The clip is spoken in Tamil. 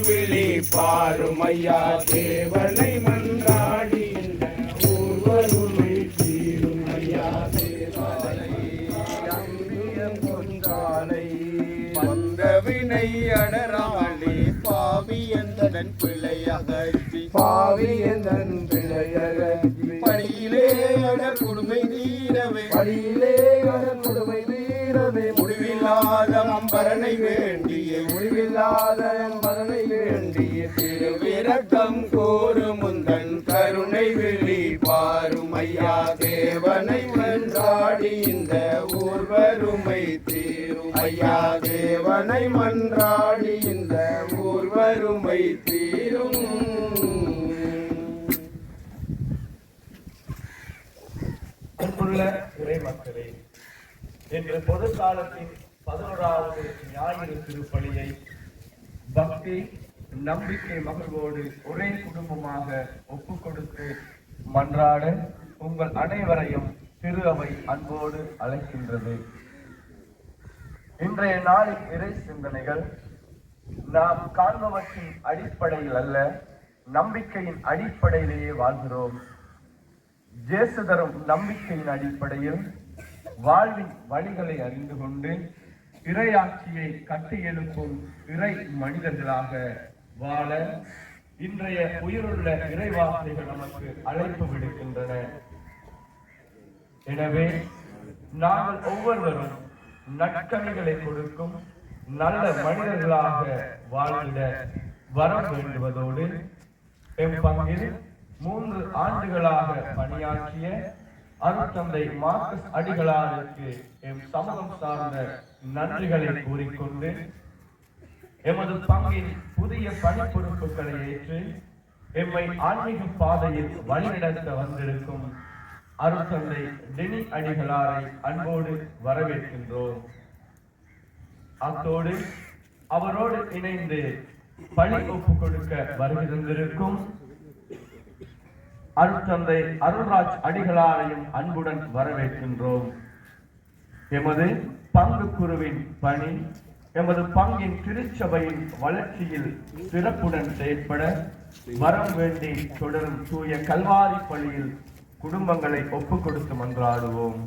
விழி பாரும் ஐயா தேவனை மன்றாடி இந்த ஊர்வருமை தீரும் ஐயா தேவனை அம்பியம் கொன்றானை வந்த வினை அடராளி பாவி எந்தன் பிழையகற்றி பாவி எந்தன் பிழையகற்றி பணியிலே அடர் கொடுமை தீரவே. வழியிலே கடன் கொடுமை தீரவே. முடிவில்லாத அம்பரனை வேண்டிய. முடிவில்லாத ஐயா தேவனை மன்றாடி இந்த ஊர்வருமை தீரும். அன்புள்ள இன்று பொது காலத்தின் பதினோராவது ஞாயிறு திருப்பலியை பக்தி நம்பிக்கை மகிழ்வோடு ஒரே குடும்பமாக ஒப்பு கொடுத்து மன்றாட உங்கள் அனைவரையும் திரு அவை அன்போடு அழைக்கின்றது. இன்றைய நாளின் இறை சிந்தனைகள் நாம் காண்பவற்றின் அடிப்படையில் அல்ல நம்பிக்கையின் அடிப்படையிலேயே வாழ்கிறோம். ஜேசு தரும் நம்பிக்கையின் அடிப்படையில் வாழ்வின் வழிகளை அறிந்து கொண்டு இறையாட்சியை கட்டி எழுப்பும் இறை மனிதர்களாக வாழ இன்றைய உயிருள்ள இறைவார்த்தைகள் நமக்கு அழைப்பு விடுக்கின்றன. எனவே நாங்கள் ஒவ்வொருவரும் நற்கனிகளை கொடுக்கும் நல்ல மனிதர்களாக வாழ்ந்த வரம் வேண்டுவதோடு பங்கில் மூன்று ஆண்டுகளாக பணியாற்றிய அருத்தந்தை மார்க்கஸ் அடிகளாருக்கு எம் சமூகம் சார்ந்த நன்றிகளை கூறிக்கொண்டு எமது பங்கின் புதிய பணி பொறுப்புகளை ஏற்று எம்மை ஆன்மீக பாதையில் வழிநடத்த வந்திருக்கும் அருட்தந்தை டெனி அடிகளாரை அன்போடு வரவேற்கின்றோம். அத்தோடு அவரோடு இணைந்து பணி ஒப்பு கொடுக்க வருகிறந்திருக்கும் அருட்தந்தை அருள்ராஜ் அடிகளாரையும் அன்புடன் வரவேற்கின்றோம். எமது பங்கு குருவின் பணி எமது பங்கின் திருச்சபையின் வளர்ச்சியில் சிறப்புடன் செயற்பட வரம் வேண்டி தொடரும் தூய கல்வாரி பணியில் குடும்பங்களை ஒப்பு கொடுத்து மன்றாடுவோம்.